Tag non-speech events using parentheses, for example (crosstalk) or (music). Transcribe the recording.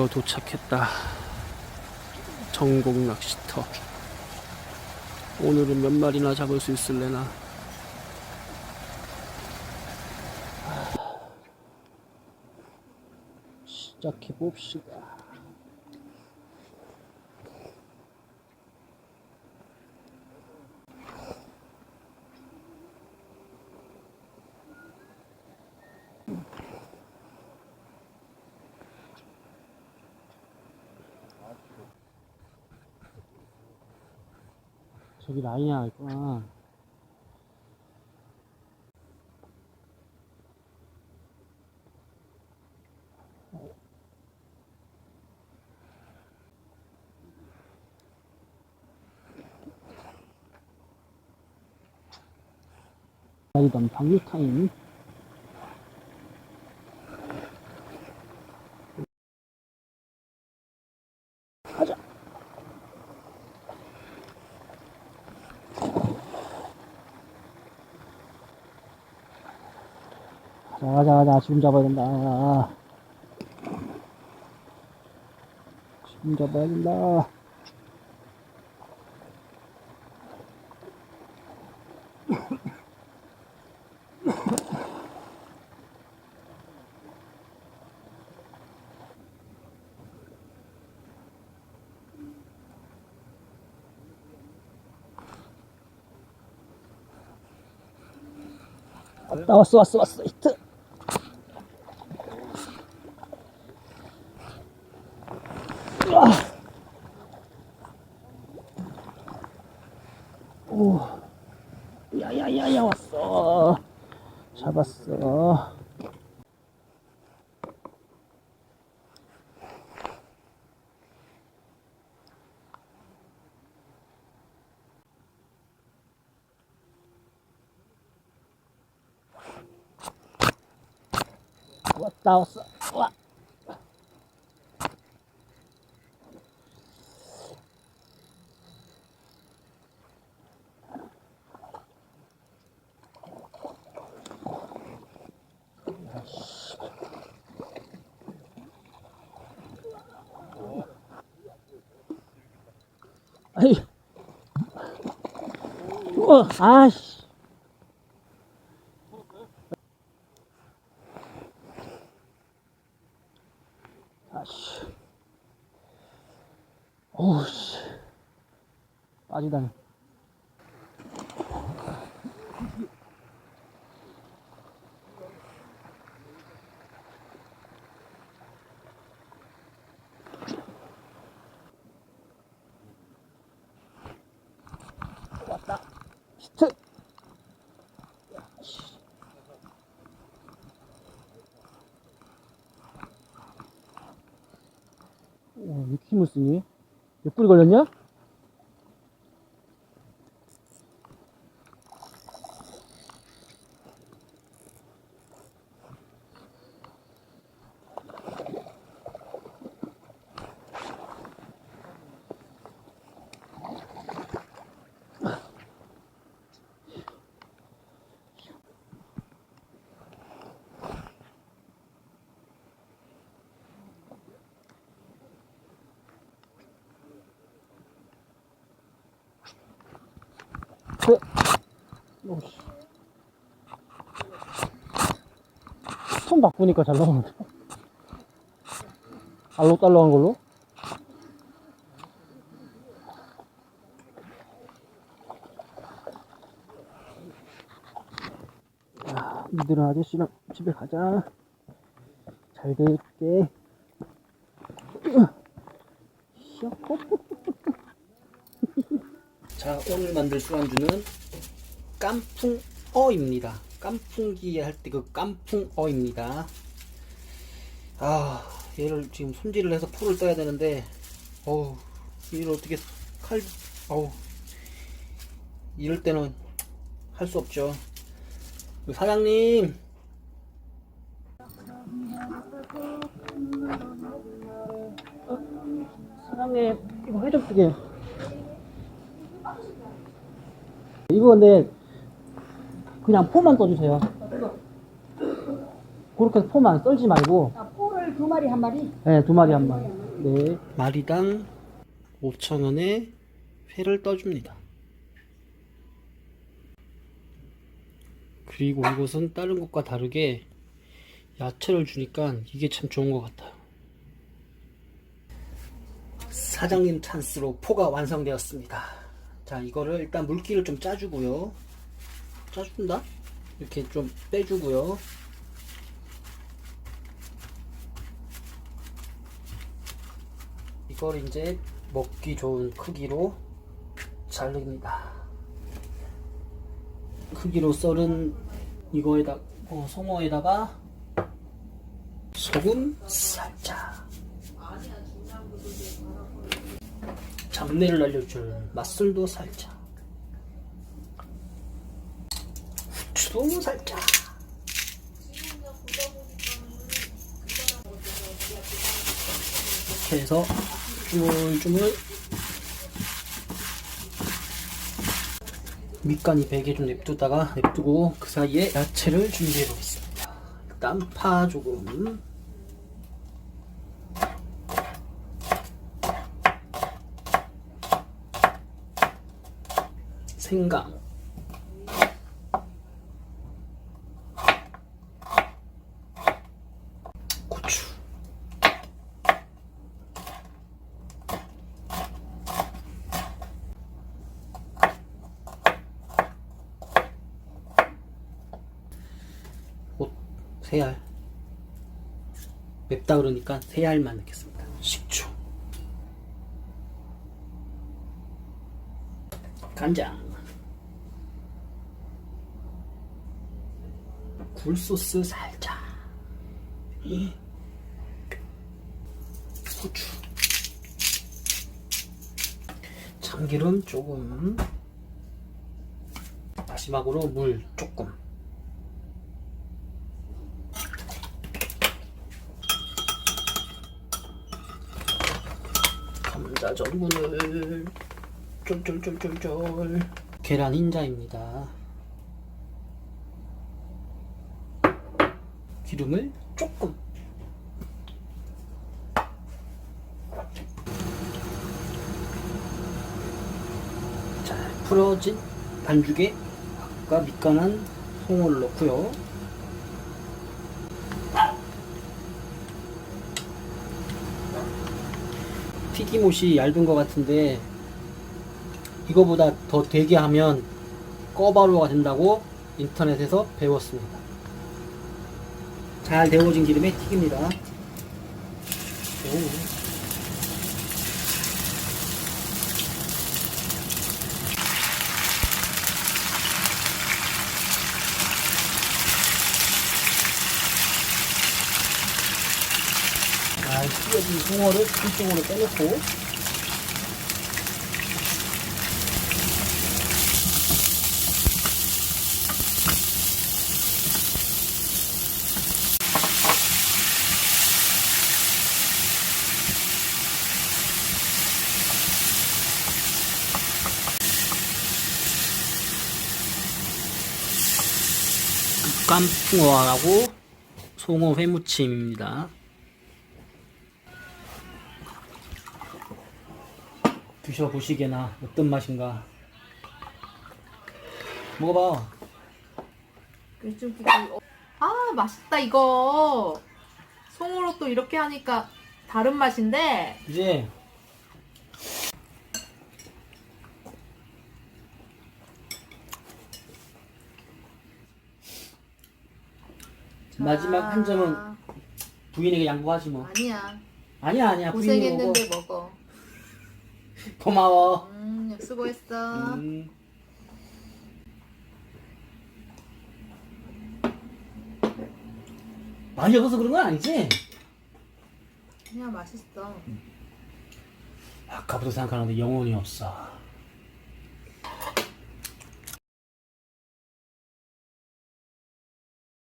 드디어 도착했다. 전국 낚시터. 오늘은 몇 마리나 잡을 수 있을래나? 시작해 봅시다. 저기 라인이 하나 있구나. 이던 방류 타임. 가자, 가자, 가자. 지금 잡아야 된다. 지금 잡아야 된다. 왔다, 왔어, 왔어, 왔어. 히트. 으아. 오. 야야야야 왔어. 잡았어. 왔다 왔어. 와. 아이. 우와, 아씨. 아씨. 어우, 씨. 빠지다니. 왔다. 히트. 오, 왜 이렇게 힘을 쓰니? 몇 불이 걸렸냐? 그, 오씨. 손 바꾸니까 잘 나오는데. 알록달록한 걸로? 야, 이들은 아저씨랑 집에 가자. 잘 될게. 자, 오늘 만들 술안주는 깐풍어입니다. 깐풍기 할때 그 깐풍어입니다. 아, 얘를 지금 손질을 해서 풀을 떠야 되는데, 어우, 이를 어떻게 칼, 어우, 이럴 때는 할 수 없죠. 그 사장님, 사장님, 이거 회좀 뜨게. 이거 근데 그냥 포만 떠주세요. 그렇게 해서 포만 썰지 말고 자, 포를 두 마리 한 마리? 네, 두 마리 한 마리. 네. 마리당 5,000원에 회를 떠줍니다. 그리고 이곳은 다른 곳과 다르게 야채를 주니까 이게 참 좋은 것 같아요. 사장님 찬스로 포가 완성되었습니다. 자, 이거를 일단 물기를 좀 짜주고요. 짜준다? 이렇게 좀 빼주고요. 이걸 이제 먹기 좋은 크기로 자릅니다. 크기로 썰은 이거에다 어, 송어에다가 소금 살짝 잡내를 날려줄 맛술도 살짝. 후추도 살짝. 이렇게 해서 쭈물쭈물. 밑간이 배게 좀 냅두다가 냅두고 그 사이에 야채를 준비해 보겠습니다. 일단 파 조금 생강 고추 옷, 세알. 맵다 그러니까 세알만 넣겠습니다. 식초. 간장. 굴소스 살짝. 이. 후추. 참기름 조금. 마지막으로 물 조금. 감자 전분을 쫄쫄쫄쫄쫄 계란 흰자입니다 기름을 조금 잘 풀어진 반죽에 아까 밑간한 송어를 넣고요 튀김옷이 얇은 것 같은데 이거보다 더 되게 하면 꺼바로가 된다고 인터넷에서 배웠습니다. 잘 데워진 기름에 튀깁니다. 오. 잘 튀겨진 송어를 한쪽으로 빼놓고 깜풍어하고 송어 회무침입니다. 드셔보시게나 어떤 맛인가. 먹어봐. 좀아 맛있다 이거. 송으로 또 이렇게 하니까 다른 맛인데. 이제 마지막 한 점은 아, 부인에게 양보하지 뭐. 아니야. 아니야 아니야. 부인이 고생했는데 먹어. (laughs) 고마워. 음 수고했어. 음. 많이 먹어서 그런 건 아니지? 그냥 맛있어. 아까부터 생각하는데 영혼이 없어